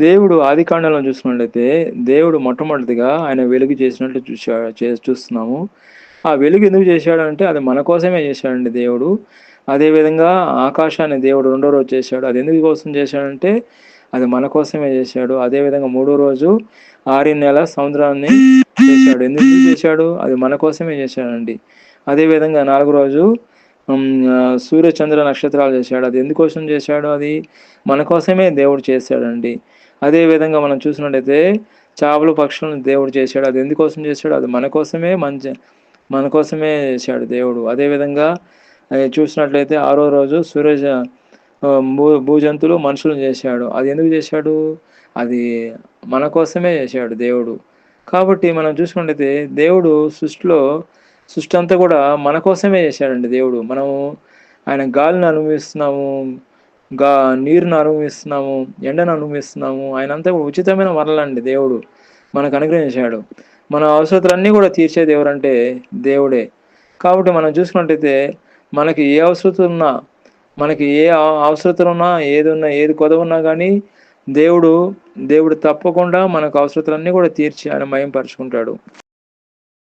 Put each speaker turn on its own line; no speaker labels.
దేవుడు ఆది కాండంలో చూసినట్లయితే దేవుడు మొట్టమొదటిగా ఆయన వెలుగు చేసినట్లు చూసా చే చూస్తున్నాము. ఆ వెలుగు ఎందుకు చేశాడంటే అది మన కోసమే చేశాడండి దేవుడు. అదేవిధంగా ఆకాశాన్ని దేవుడు రెండో రోజు చేశాడు. అది ఎందుకు కోసం చేశాడంటే అది మన కోసమే చేశాడు. అదేవిధంగా మూడో రోజు ఆరి నెల సముద్రాన్ని చేశాడు. ఎందుకు చేశాడు? అది మన కోసమే చేశాడండి. అదేవిధంగా నాలుగో రోజు సూర్య చంద్ర నక్షత్రాలు చేశాడు. అది ఎందుకోసం చేశాడు? అది మన కోసమే దేవుడు చేశాడండి. అదే విధంగా మనం చూసినట్టయితే చేపలు పక్షులను దేవుడు చేశాడు. అది ఎందుకోసం చేశాడు? అది మన కోసమే మంచి మన కోసమే చేశాడు దేవుడు. అదే విధంగా చూసినట్లయితే ఆరో రోజు సూర్య భూ భూజంతులు మనుషులను చేశాడు. అది ఎందుకు చేశాడు? అది మన కోసమే చేశాడు దేవుడు. కాబట్టి మనం చూసుకుంటే దేవుడు సృష్టిలో సృష్టి అంతా కూడా మన కోసమే చేశాడండి దేవుడు. మనము ఆయన గాలిని అనుభవిస్తున్నాము. గా నీరును అనుభవిస్తున్నాము ఎండను అనుభవిస్తున్నాము. ఆయన అంతా ఉచితమైన వరలండి దేవుడు. మనకు అనుగ్రహించాడు మన అవసరతలన్నీ కూడా తీర్చే దేవుడు అంటే దేవుడే. కాబట్టి మనం చూసుకున్నట్టయితే మనకి ఏ అవసరతలు ఉన్నా మనకి ఏ అవసరతలు ఉన్నా ఏది ఉన్నా ఏది కొదవ ఉన్నా కానీ దేవుడు దేవుడు తప్పకుండా మనకు అవసరతలన్నీ కూడా తీర్చి ఆయన మయంపరుచుకుంటాడు